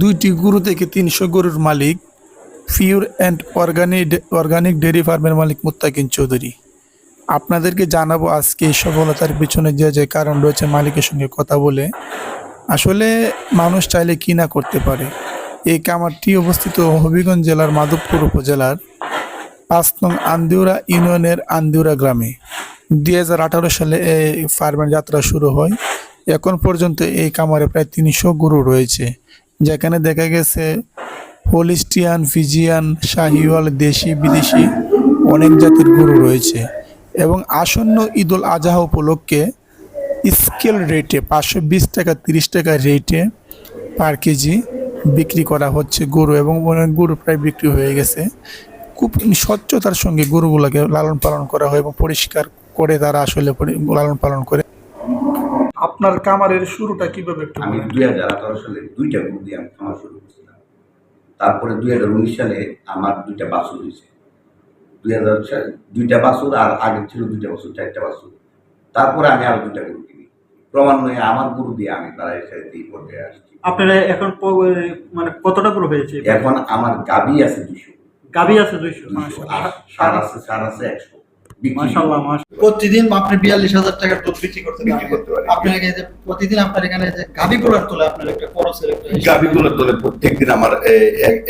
দুইটি গরু থেকে তিনশো গরুর মালিক pure and organic organic dairy ফার্মের মালিক মুত্তাকিন চৌধুরী। আপনাদেরকে জানাব আজকে এই সফলতার পিছনে যে যে কারণ রয়েছে মালিকের সঙ্গে কথা বলে। আসলে মানুষ চাইলে কি না করতে পারে। এই কামারটি অবস্থিত হবিগঞ্জ জেলার মাধবপুর উপজেলার পাঁচ নং আন্দিউরা ইউনিয়নের আন্দিউরা গ্রামে। দুই হাজার আঠারো সালে এই ফার্মের যাত্রা শুরু হয়। এখন পর্যন্ত এই কামারে প্রায় তিনশো গরু রয়েছে। যেখানে দেখা গেছে হোলিস্টিয়ান ফিজিয়ান, শাহিওয়াল, দেশি, বিদেশি অনেক জাতির গরু রয়েছে এবং আসন্ন ঈদুল আজহা উপলক্ষে স্কেল রেটে পাঁচশো বিশ টাকা, তিরিশ টাকা রেটে পার কেজি বিক্রি করা হচ্ছে গরু এবং অনেক গরু প্রায় বিক্রি হয়ে গেছে। খুব স্বচ্ছতার সঙ্গে গরুগুলোকে লালন পালন করা হয় এবং পরিষ্কার করে তারা আসলে লালন পালন করে। আপনার কামারের শুরুটা কীভাবে একটু আমি দুই হাজার আঠারো সালে দুইটা গরু দিয়ে আমি খামার শুরু করেছিলাম। তারপরে দুই হাজার উনিশ সালে আমার দুইটা বাছুর হয়েছে। দুই হাজার সালে দুইটা বাছুর আর আগে ছিল দুইটা বাছুর চারটা বাছুর। তারপরে আমি আরও দুইটা গরু কিনি। ক্রমান্বয়ে আমার গরু দিয়ে আমি প্রায় সাড়ে এই পর্যায়ে আসছি। আপনার এখন মানে কতটা করে হয়েছে? এখন আমার গাবি আছে দুশো গাবি আছে দুইশো আর সার আছে সার আছে একশো। প্রতিদিন আপনি বিয়াল্লিশ হাজার টাকার দুধ বিক্রি করতে বিক্রি করতে পারেন। আপনাকে যে প্রতিদিন আপনার এখানে যে গাভি পোলার তোলে আপনার একটা খরচের একটা হিসাব। গাবিগুলোর তোলে প্রত্যেকদিন আমার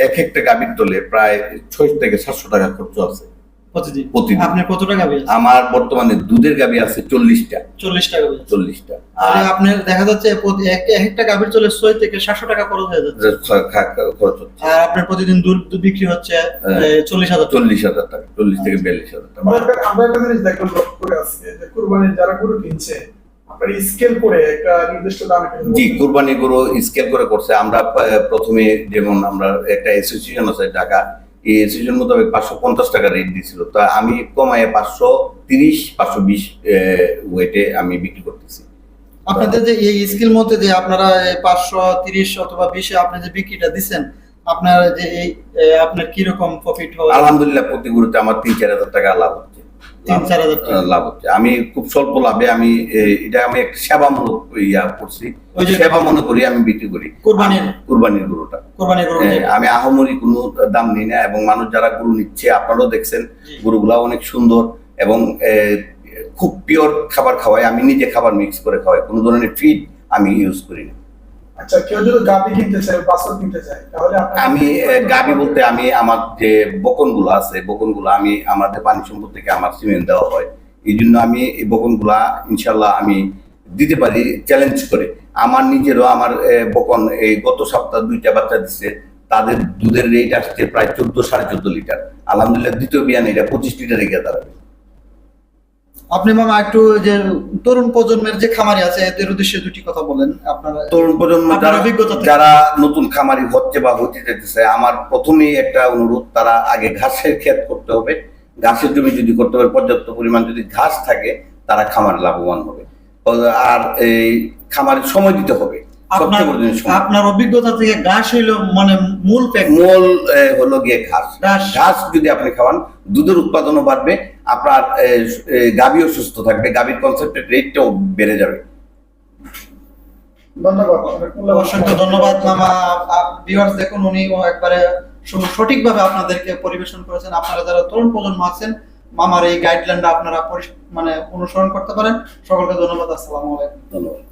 এক একটা গাভীর তোলে প্রায় ছয় থেকে সাতশো টাকা খরচ আছে। প্রতিদিন প্রতিদিন। আপনার কত টাকা গাভি আমার বর্তমানে দুধের গাবি আছে চল্লিশটা। চল্লিশ টাকা চল্লিশটা। আর আপনার দেখা যাচ্ছে এক এক একটা গাভির চলে ছয় থেকে সাতশো টাকা খরচ হয়ে যাচ্ছে। খরচ হচ্ছে। আর আপনার প্রতিদিন দুধ বিক্রি হচ্ছে হ্যাঁ। চল্লিশ হাজার চল্লিশ হাজার টাকা চল্লিশ থেকে বিয়াল্লিশ হাজার টাকা। আমরা একটা- জিনিস দেখলাম লক্ষ্য করে আজকে যে কুরবানির যারা গরু কিনছে আপনার স্কেল করে একটা নির্দিষ্ট জি কুরবানি গরু স্কেল করে করছে। আমরা প্রথমে যেমন আমরা একটা অ্যাসোসিয়েশন আছে ঢাকা এই অ্যাসোসিয়েশন মোতাবেক পাঁচশো পঞ্চাশ টাকা রেট দিয়েছিল তা আমি কমায় পাঁচশো তিরিশ পাঁচশো বিশ ওয়েটে আমি বিক্রি করতেছি। আপনাদের যে এই স্কিল মধ্যে যে আপনারা পাঁচশো তিরিশ অথবা বিশে আপনি যে বিক্রিটা দিচ্ছেন আপনার যে এই আপনার কীরকম প্রফিট হয় আলহামদুলিল্লাহ প্রতি গরুতে আমার তিন চার হাজার টাকা লাভ। লাভ হচ্ছে। আমি খুব স্বল্প লাভে আমি এটা আমি সেবামূলক ইয়া করছি। সেবা মনে করি আমি বিক্রি করি। কোরবানির কুরবানির গরুটা। হ্যাঁ, আমি আহামরি কোনো দাম নিই না এবং মানুষ যারা গরু নিচ্ছে আপনারাও দেখছেন। গরুগুলা অনেক সুন্দর এবং খুব পিওর খাবার খাওয়াই। আমি নিজে খাবার মিক্স করে খাওয়াই। কোনো ধরনের ফিড আমি ইউজ করি না। আচ্ছা কেউ যদি গাভি কিনতে চায় বাছর কিনতে চায় তাহলে আমি গাভী বলতে আমি আমার যে বকনগুলো আছে বকনগুলো আমি আমাদের পানি সম্পদ থেকে আমার সিমেন্ট দেওয়া হয় এই জন্য আমি এই বকনগুলা ইনশাল্লাহ আমি দিতে পারি চ্যালেঞ্জ করে। আমার নিজেরও আমার বকন এই গত সপ্তাহ দুইটা বাচ্চা দিচ্ছে তাদের দুধের রেট আসছে প্রায় চোদ্দ সাড়ে চোদ্দ লিটার। আলহামদুলিল্লাহ দ্বিতীয় বিয়ান এটা পঁচিশ লিটারে গিয়ে দাঁড়াবে। আপনি মামা একটু যে তরুণ প্রজন্মের যে খামারি আছে এদের উদ্দেশ্যে দুটি কথা বলেন। আপনারা তরুণ প্রজন্ম যারা অভিজ্ঞতা যারা নতুন খামারি হচ্ছে বা হতে যেতেছে আমার প্রথমেই একটা অনুরোধ তারা আগে ঘাসের ক্ষেত করতে হবে। ঘাসের জমি যদি করতে হবে পর্যাপ্ত পরিমাণ যদি ঘাস থাকে তারা খামার লাভবান হবে। আর এই খামারের সময় দিতে হবে। আপনার অভিজ্ঞতা থেকে ঘাস হইল মানে মূল মূল হলো গিয়ে ঘাস। ঘাস। যদি আপনি খাওয়ান দুধের উৎপাদনও বাড়বে আপনার গাভীও সুস্থ থাকবে গাভীর কনসেপ্টের রেটটাও বেড়ে যাবে। ধন্যবাদ অসংখ্য ধন্যবাদ মামা। ভিউয়ার্স দেখুন উনি একবারে সঠিকভাবে আপনাদেরকে পরিবেশন করেছেন। আপনারা যারা তরুণ প্রজন্ম আছেন মামার এই গাইডলাইনটা আপনারা মানে অনুসরণ করতে পারেন। সকলকে ধন্যবাদ আসসালামু আলাইকুম। ধন্যবাদ।